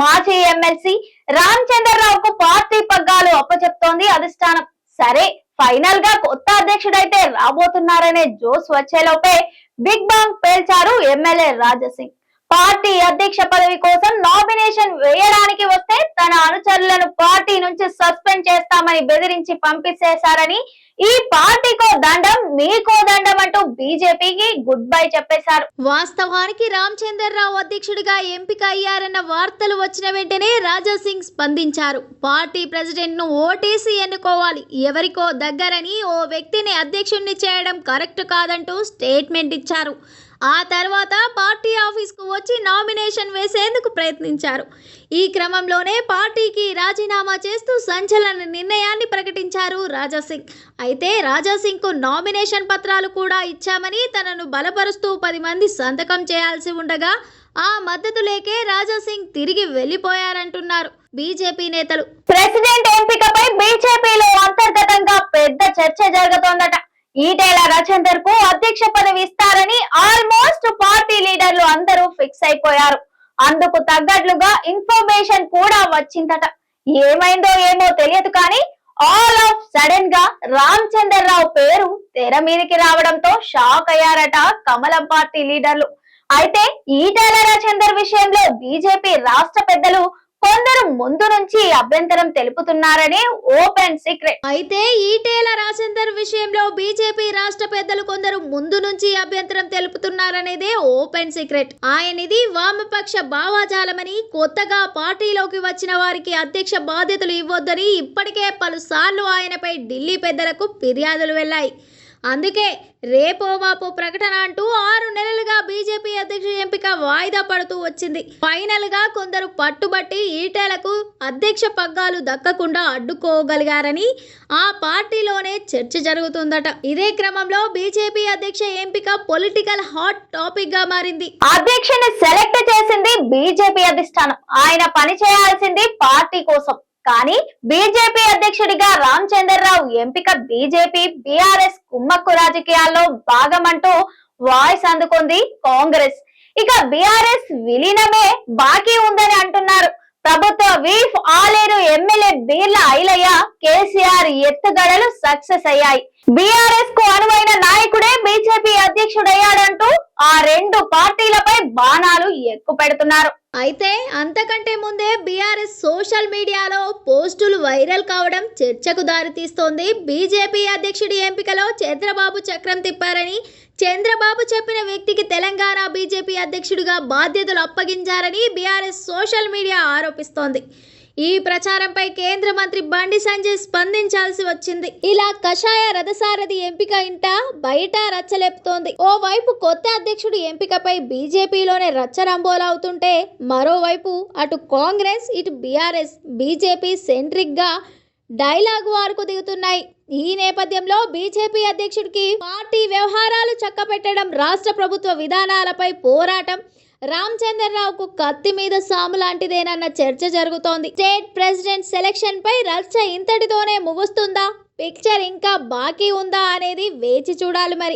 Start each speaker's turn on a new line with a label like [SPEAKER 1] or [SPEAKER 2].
[SPEAKER 1] మాజీ MLC రామచంద్రరావుకు party పగ్గాలు అప్పచెప్తోంది. అధిష్టానం సరే ఫైనల్గా కొత్త అధ్యక్షుడైతే రాబోతున్నారనే జోస్ వచ్చేలోపే బిగ్ బాంగ్ పేల్చారు ఎమ్మెల్యే రాజసింగ్. పార్టీ అధ్యక్ష పదవి కోసం నామినేషన్ వేయడానికి వస్తే తన అనుచరులను పార్టీ నుంచి సస్పెండ్ చేస్తామని బెదిరించి పంపించేశారని ఈ పార్టీకో దండం మీకో దండం అంటూ బీజేపీకి గుడ్ బై చెప్పేశారు.
[SPEAKER 2] వాస్తవానికి రామచంద్రరావు అధ్యక్షుడిగా ఎంపిక అయ్యారన్న వార్తలు వచ్చిన వెంటనే రాజా సింగ్ స్పందించారు. పార్టీ ప్రెసిడెంట్ను ఓటేసి ఎన్నుకోవాలి ఎవరికో దగ్గరని ఓ వ్యక్తిని అధ్యక్షుడిని చేయడం కరెక్ట్ కాదంటూ స్టేట్మెంట్ ఇచ్చారు. ఆ తర్వాత పార్టీ ఆఫీస్కు వచ్చి నామినేషన్ వేసేందుకు ప్రయత్నించారు. ఈ క్రమంలోనే పార్టీకి రాజీనామా చేస్తూ సంచలన నిర్ణయాన్ని ప్రకటించారు రాజాసింగ్. అయితే రాజాసింగ్కు నామినేషన్ పత్రాలు కూడా ఇచ్చామని తనను బలపరుస్తూ పది మంది సంతకం చేయాల్సి ఉండగా ఆ మద్దతు లేకే రాజాసింగ్ తిరిగి వెళ్ళిపోయారంటున్నారు బీజేపీ నేతలు.
[SPEAKER 1] ప్రెసిడెంట్ ఎంపికపై బీజేపీలో అంతర్గతంగా పెద్ద చర్చ జరుగుతోందట. ఈటేల రాజేందర్కు అధ్యక్ష పదవి ఇస్తారని ఆల్మోస్ట్ పార్టీ లీడర్లు అందరూ ఫిక్స్ అయిపోయారు. అందుకు తగ్గట్లుగా ఇన్ఫర్మేషన్ కూడా వచ్చిందట. ఏమైందో ఏమో తెలియదు కానీ ఆల్ ఆఫ్ సడన్గా రామ్ చంద్ర రావు పేరు తెర మీదకి రావడంతో షాక్ అయ్యారట కమలం పార్టీ లీడర్లు. అయితే ఈటెల రాజేందర్ విషయంలో బీజేపీ రాష్ట్ర పెద్దలు కొందరు ముందు నుంచి అభ్యంతరం తెలుపుతున్నారని ఓపెన్ సీక్రెట్.
[SPEAKER 2] అయితే ఈటేల రాజేందర్ విషయంలో బీజేపీ రాష్ట్ర పెద్దలు కొందరు ముందు నుంచి అభ్యంతరం తెలుపుతున్నారనేదే ఓపెన్ సీక్రెట్. ఆయనది వామపక్ష భావాజాలమని కొత్తగా పార్టీలోకి వచ్చిన వారికి అధ్యక్ష బాధ్యతలు ఇవ్వొద్దని ఇప్పటికే పలుసార్లు ఆయనపై ఢిల్లీ పెద్దలకు ఫిర్యాదులు వెళ్ళాయి అందుకే రేపో మాపో ప్రకటన అంటూ వాయిదా పడుతూ వచ్చింది. ఫైనల్గా కొందరు పట్టుబట్టి ఈటేలకు అధ్యక్ష పగ్గాలు దక్కకుండా అడ్డుకోగలిగారని ఆ పార్టీలోనే చర్చ జరుగుతుందట. ఇదే క్రమంలో బీజేపీ అధ్యక్ష ఎంపిక పొలిటికల్ హాట్ టాపిక్గా మారింది.
[SPEAKER 1] అధ్యక్షుని సెలెక్ట్ చేసింది బీజేపీ అధిష్టానం. ఆయన పని చేయాల్సింది పార్టీ కోసం. కానీ బీజేపీ అధ్యక్షుడిగా రామచంద్రరావు ఎంపిక బీజేపీ బీఆర్ఎస్ కుమ్మక్కు రాజకీయాల్లో భాగమంటూ వాయిస్ అందుకుంది కాంగ్రెస్. ఇక బీఆర్ఎస్ విలీనమే బాకీ ఉందని అంటున్నారు. ప్రభుత్వ whip Aleru MLA Beerla Ailaiah KCR ఎత్తుగడలు సక్సెస్ అయ్యాయి. బీఆర్ఎస్కు అనువైన నాయకుడే బీజేపీ అధ్యక్షుడయ్యాడంటూ ఆ రెండు పార్టీలపై బాణాలు ఎక్కుపెడుతున్నారు.
[SPEAKER 2] అయితే అంతకంటే ముందే బీఆర్ఎస్ సోషల్ మీడియాలో పోస్టులు వైరల్ కావడం చర్చకు దారితీస్తోంది. బీజేపీ అధ్యక్షుడి ఎంపికలో చంద్రబాబు చక్రం తిప్పారని చంద్రబాబు చెప్పిన వ్యక్తికి తెలంగాణ బీజేపీ అధ్యక్షుడిగా బాధ్యతలు అప్పగించారని బీఆర్ఎస్ సోషల్ మీడియా ఆరోపిస్తోంది. ఈ ప్రచారంపై కేంద్ర మంత్రి బండి సంజయ్ స్పందించాల్సి వచ్చింది. ఇలా కషాయ రథసారథి ఎంపిక ఇంట బయట రచ్చలేపుతోంది. ఓవైపు కొత్త అధ్యక్షుడి ఎంపికపై బీజేపీలోనే రచ్చరంబోలవుతుంటే మరోవైపు అటు కాంగ్రెస్ ఇటు బీఆర్ఎస్ బీజేపీ సెంట్రిక్గా డైలాగ్ వారుకు దిగుతున్నాయి. ఈ నేపథ్యంలో బీజేపీ అధ్యక్షుడికి పార్టీ వ్యవహారాలు చక్కబెట్టడం రాష్ట్ర ప్రభుత్వ విధానాలపై పోరాటం రామచంద్రరావుకు కత్తి మీద సాము లాంటిదేనన్న చర్చ జరుగుతోంది. స్టేట్ ప్రెసిడెంట్ సెలక్షన్ పై రచ్చ ఇంతటితోనే ముగుస్తుందా? పిక్చర్ ఇంకా బాకీ ఉందా అనేది వేచి చూడాలి మరి.